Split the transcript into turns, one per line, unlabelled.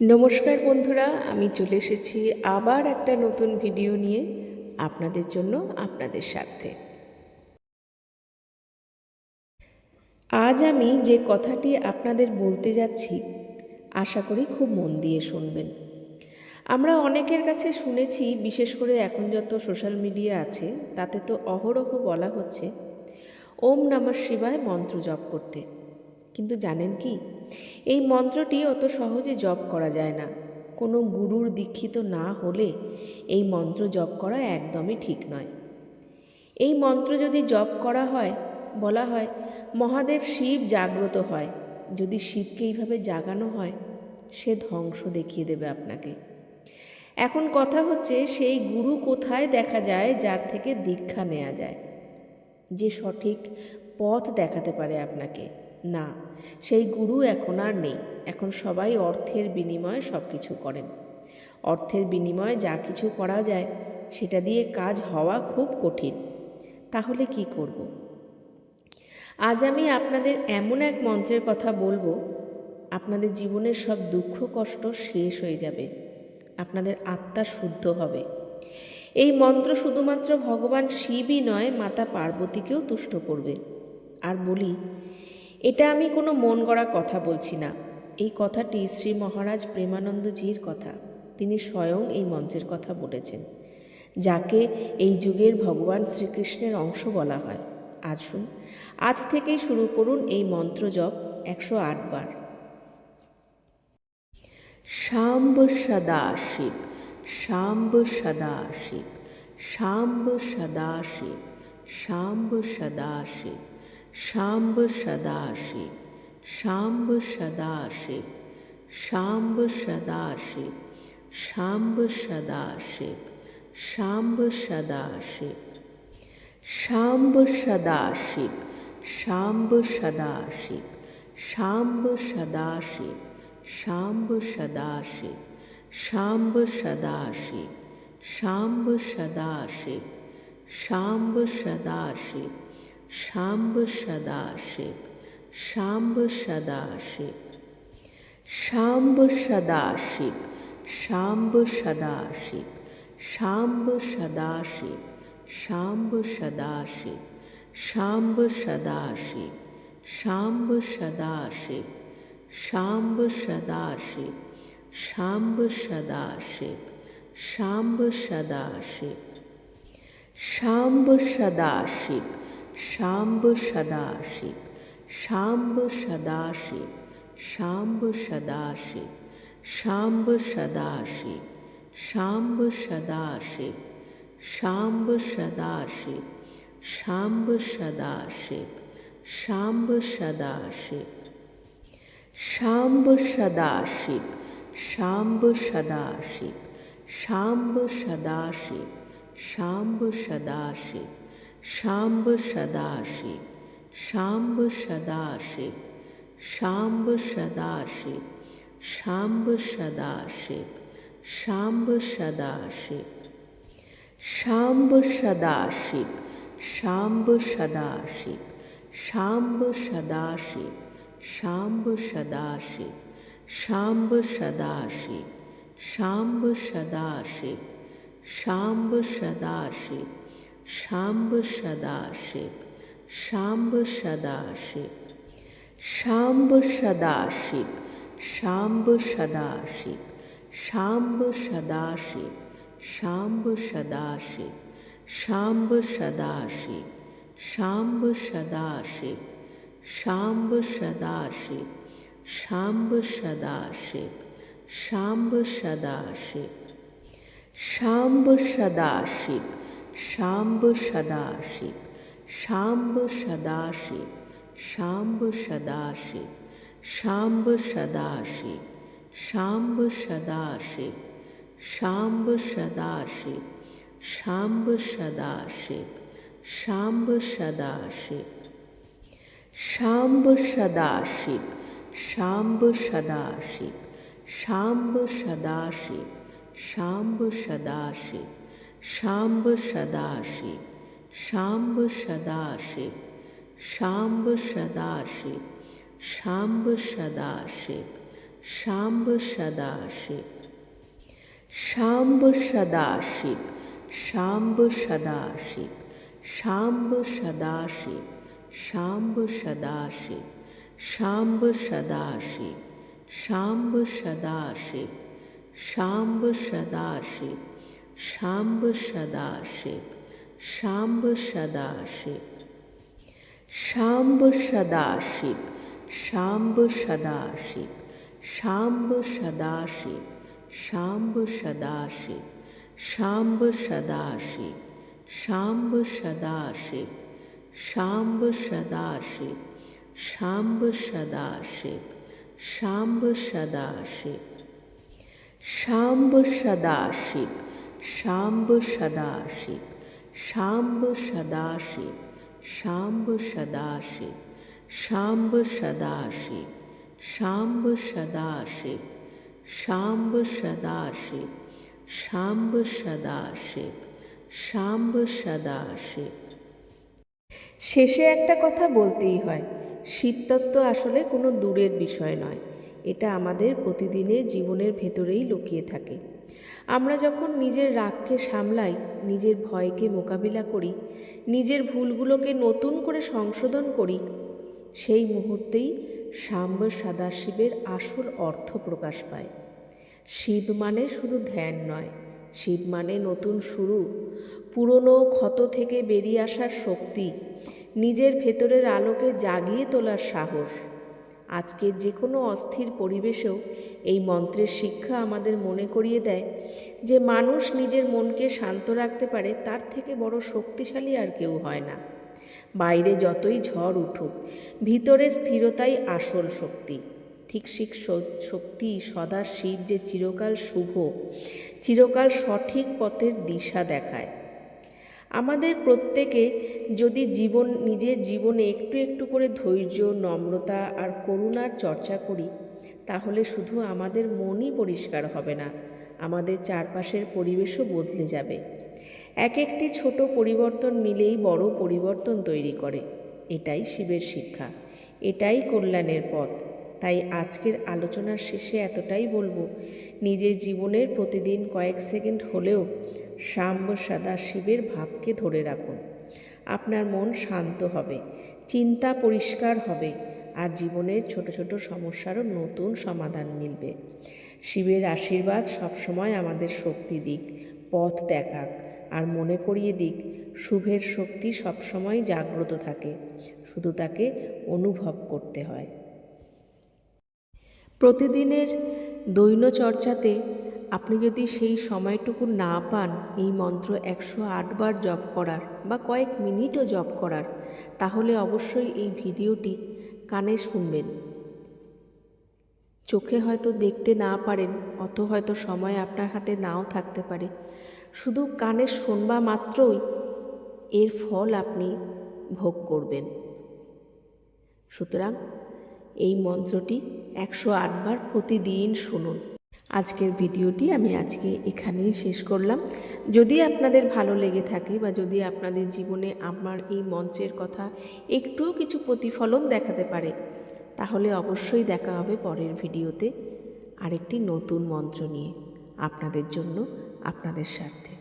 নমস্কার বন্ধুরা, আমি চলে এসেছি আবার একটা নতুন ভিডিও নিয়ে আপনাদের জন্য আপনাদের স্বার্থে। আজ আমি যে কথাটি আপনাদের বলতে যাচ্ছি, আশা করি খুব মন দিয়ে শুনবেন। আমরা অনেকের কাছে শুনেছি, বিশেষ করে এখন যত সোশ্যাল মিডিয়া আছে, তাতে তো অহরহ বলা হচ্ছে, ওম নমঃ শিবায় মন্ত্র জপ করতে। কিন্তু জানেন কি? এই মন্ত্রটি অত সহজে জপ করা যায় না। কোনো গুরুর দীক্ষিত না হলে এই মন্ত্র জপ করা একদমই ঠিক নয়। এই মন্ত্র যদি জপ করা হয়, বলা হয়, মহাদেব শিব জাগ্রত হয়, যদি শিবকে এইভাবে জাগানো হয়, সে ধ্বংস দেখিয়ে দেবে আপনাকে। এখন কথা হচ্ছে, সেই গুরু কোথায় দেখা যায় যার থেকে দীক্ষা নেওয়া যায়? যে সঠিক পথ দেখাতে পারে আপনাকে। না, সেই গুরু এখন আর নেই। এখন সবাই অর্থের বিনিময়ে সব কিছু করেন। অর্থের বিনিময়ে যা কিছু করা যায়, সেটা দিয়ে কাজ হওয়া খুব কঠিন। তাহলে কি করব? আজ আমি আপনাদের এমন এক মন্ত্রের কথা বলব, আপনাদের জীবনের সব দুঃখ কষ্ট শেষ হয়ে যাবে, আপনাদের আত্মা শুদ্ধ হবে। এই মন্ত্র শুধুমাত্র ভগবান শিবই নয়, মাতা পার্বতীকেও তুষ্ট করবে। আর বলি এটা আমি কোনো মন গড়া কথা বলছি না। এই কথাটি শ্রী মহারাজ প্রেমানন্দজির কথা। তিনি স্বয়ং এই মন্ত্রের কথা বলেছেন, যাকে এই যুগের ভগবান শ্রীকৃষ্ণের অংশ বলা হয়। আসুন, আজ থেকেই শুরু করুন এই মন্ত্র জপ একশো বার। শাম্ব সদাশিব শাম্ব সদাশিব শাম্ব সদাশিব শাম্ব সদাশিব শাম্ব সদাশিব শাম্ব সদাশিব শাম্ব সদাশিব শাম্ব সদাশিব শাম্ব সদাশিব শাম্ব সদাশিব শাম্ব সদাশিব শাম্ব সদাশিব শাম্ব সদাশিব শাম্ব সদাশিব শাম্ব সদাশিব শাম্ব সদাশিব শাম্ব সদাশিব শাম্ব সদাশিব শাম্ব সদাশিব শাম্ব সদাশিব শাম্ব সদাশিব শাম্ব সদাশিব শাম্ব সদাশিব শাম্ব সদাশিব শাম্ব সদাশিব শাম্ব সদাশিব শাম্ব সদাশিব শাম্ব সদাশিব শাম্ব সদাশিব শাম্ব সদাশিব শাম্ব সদাশিব শাম্ব সদাশিব শাম্ব সদাশিব শাম্ব সদাশিব শাম্ব সদাশিব শাম্ব সদাশিব শাম্ব সদাশিব শাম্ব সদাশিব শাম্ব সদাশিব শাম্ব সদাশিব শাম্ব সদাশিব শাম্ব সদাশিব শাম্ব সদাশিব শাম্ব সদাশিব শাম্ব সদাশিব শাম্ব সদাশিব শাম্ব সদাশিব শাম্ব সদাশিব শাম্ব সদাশিব শাম্ব সদাশিব শাম্ব সদাশিব শাম্ব সদাশিব শাম্ব সদাশিব শাম্ব সদাশিব শাম্ব সদাশিব শাম্ব সদাশিব শাম্ব সদাশিব শাম্ব সদাশিব শাম্ব সদাশিব শাম্ব সদাশিব শাম্ব সদাশিব শাম্ব সদাশিব শাম্ব সদাশিব শাম্ব সদাশিব শাম্ব সদাশিব শাম্ব সদাশিব শাম্ব সদাশিব শাম্ব সদাশিব শাম্ব সদাশিব শাম্ব সদাশিব শাম্ব সদাশিব শাম্ব সদাশিব শাম্ব সদাশিব শাম্ব সদাশিব শাম্ব সদাশিব শাম্ব সদাশিব শাম্ব সদাশিব শাম্ব সদাশিব শাম্ব সদাশিব শাম্ব সদাশিব শাম্ব সদাশিব শাম্ব সদাশিব শাম্ব সদাশিব শাম্ব সদাশিব শাম্ব সদাশিব শাম্ব সদাশিব শাম্ব সদাশিব শাম্ব সদাশিব শাম্ব সদাশিব শাম্ব সদাশিব শাম্ব সদাশিব শাম্ব সদাশিব শাম্ব সদাশিব শাম্ব সদাশিব শাম্ব সদাশিব শাম্ব সদাশিব শাম্ব সদাশিব শাম্ব সদাশিব শাম্ব সদাশিব শাম্ব সদাশিব শাম্ব সদাশিব শাম্ব সদাশিব শাম্ব সদাশিব শাম্ব সদাশিব শাম্ব সদাশিব শাম্ব সদাশিব শাম্ব সদাশিব শাম্ব সদাশিব। শেষে একটা কথা বলতেই হয় শিবতত্ত্ব আসলে কোনো দূরের বিষয় নয়, এটা আমাদের প্রতিদিনের জীবনের ভেতরেই লুকিয়ে থাকে। আমরা যখন নিজের রাগকে সামলাই, নিজের ভয়কে মোকাবিলা করি, নিজের ভুলগুলোকে নতুন করে সংশোধন করি, সেই মুহূর্তেই সাম্ব সদাশিবের আসল অর্থ প্রকাশ পায়। শিব মানে শুধু ধ্যান নয়, শিব মানে নতুন শুরু, পুরনো ক্ষত থেকে বেরিয়ে আসার শক্তি, নিজের ভেতরের আলোকে জাগিয়ে তোলার সাহস। আজকের যে কোনো অস্থির পরিবেশেও এই মন্ত্রের শিক্ষা আমাদের মনে করিয়ে দেয় যে মানুষ নিজের মনকে শান্ত রাখতে পারে, তার থেকে বড় শক্তিশালী আর কেউ হয় না। বাইরে যতই ঝড় উঠুক, ভিতরে স্থিরতাই আসল শক্তি। ঠিক শিখ শক্তি সদা শিব যে চিরকাল শুভ, চিরকাল সঠিক পথের দিশা দেখায়। আমাদের প্রত্যেকে যদি জীবন, নিজের জীবনে একটু একটু করে ধৈর্য, নম্রতা আর করুণার চর্চা করি, তাহলে শুধু আমাদের মনই পরিষ্কার হবে না, আমাদের চারপাশের পরিবেশও বদলে যাবে। এক একটি ছোট পরিবর্তন মিলেই বড় পরিবর্তন তৈরি করে। এটাই শিবের শিক্ষা, এটাই কল্যাণের পথ। তাই আজকের আলোচনার শেষে এতটাই বলব, নিজের জীবনের প্রতিদিন কয়েক সেকেন্ড হলেও সাম্ব সদা শিবের ভাবকে ধরে রাখুন। আপনার মন শান্ত হবে, চিন্তা পরিষ্কার হবে আর জীবনের ছোট ছোট সমস্যারও নতুন সমাধান মিলবে। শিবের আশীর্বাদ সবসময় আমাদের শক্তি দিক, পথ দেখাক আর মনে করিয়ে দিক, শুভের শক্তি সবসময় জাগ্রত থাকে, শুধু তাকে অনুভব করতে হয়। প্রতিদিনের দৈন চর্চাতে আপনি যদি সেই সময়টুকু না পান এই মন্ত্র একশো আটবার জপ করার বা কয়েক মিনিটও জপ করার, তাহলে অবশ্যই এই ভিডিওটি কানে শুনবেন। চোখে হয়তো দেখতে না পারেন, অত হয়তো সময় আপনার হাতে নাও থাকতে পারে। শুধু কানে শোনবা মাত্রই এর ফল আপনি ভোগ করবেন। সুতরাং এই মন্ত্রটি একশো আটবার প্রতিদিন শুনুন। আজকের ভিডিওটি আমি আজকে এখানেই শেষ করলাম। যদি আপনাদের ভালো লেগে থাকে বা যদি আপনাদের জীবনে আমার এই মঞ্চের কথা একটুও কিছু প্রতিফলন দেখাতে পারে, তাহলে অবশ্যই দেখা হবে পরের ভিডিওতে। আরেকটি নতুন মন্ত্র নিয়ে আপনাদের জন্য, আপনাদের স্বার্থে।